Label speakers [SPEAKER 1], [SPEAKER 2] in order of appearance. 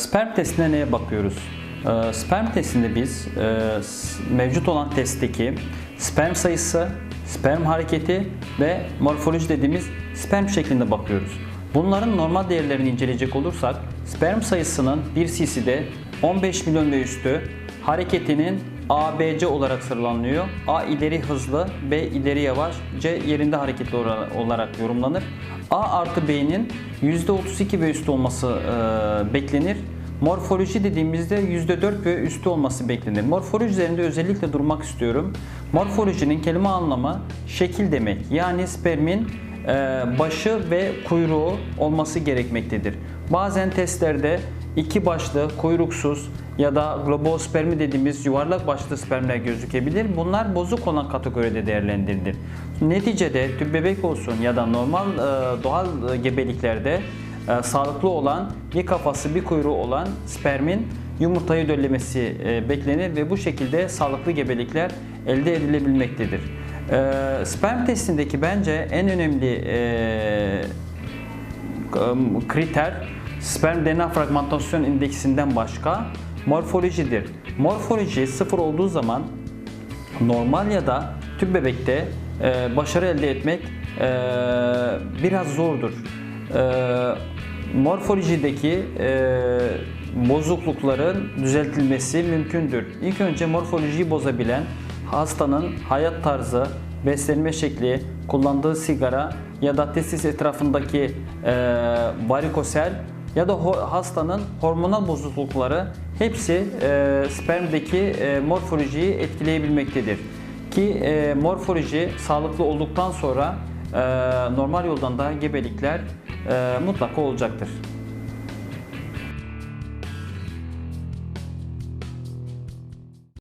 [SPEAKER 1] Sperm testine neye bakıyoruz? Ee, Sperm testinde biz e, mevcut olan testteki sperm sayısı, sperm hareketi ve morfoloji dediğimiz sperm şeklinde bakıyoruz. Bunların normal değerlerini inceleyecek olursak sperm sayısının 1 cc'de 15 milyon ve üstü hareketinin ABC olarak sıralanıyor. A ileri hızlı, B ileri yavaş, C yerinde hareketli olarak yorumlanır. A artı B'nin %32 ve üstü olması e, beklenir. Morfoloji dediğimizde %4 ve üstü olması beklenir. Morfoloji üzerinde özellikle durmak istiyorum. Morfolojinin kelime anlamı şekil demek. Yani spermin başı ve kuyruğu olması gerekmektedir. Bazen testlerde iki başlı, kuyruksuz ya da globospermi dediğimiz yuvarlak başlı spermler gözükebilir. Bunlar bozuk olan kategoride değerlendirilir. Neticede tüp bebek olsun ya da normal e, doğal e, gebeliklerde e, sağlıklı olan bir kafası bir kuyruğu olan spermin yumurtayı döllemesi e, beklenir ve bu şekilde sağlıklı gebelikler elde edilebilmektedir. E, sperm testindeki bence en önemli e, kriter sperm DNA fragmentasyon indeksinden başka morfolojidir. Morfoloji sıfır olduğu zaman normal ya da tüp bebekte e, başarı elde etmek e, biraz zordur. E, morfolojideki e, bozuklukların düzeltilmesi mümkündür. İlk önce morfolojiyi bozabilen hastanın hayat tarzı, beslenme şekli, kullandığı sigara ya da testis etrafındaki e, varikosel ya da hastanın hormonal bozuklukları hepsi e, spermdeki e, morfolojiyi etkileyebilmektedir. Ki e, morfoloji sağlıklı olduktan sonra e, normal yoldan da gebelikler e, mutlaka olacaktır.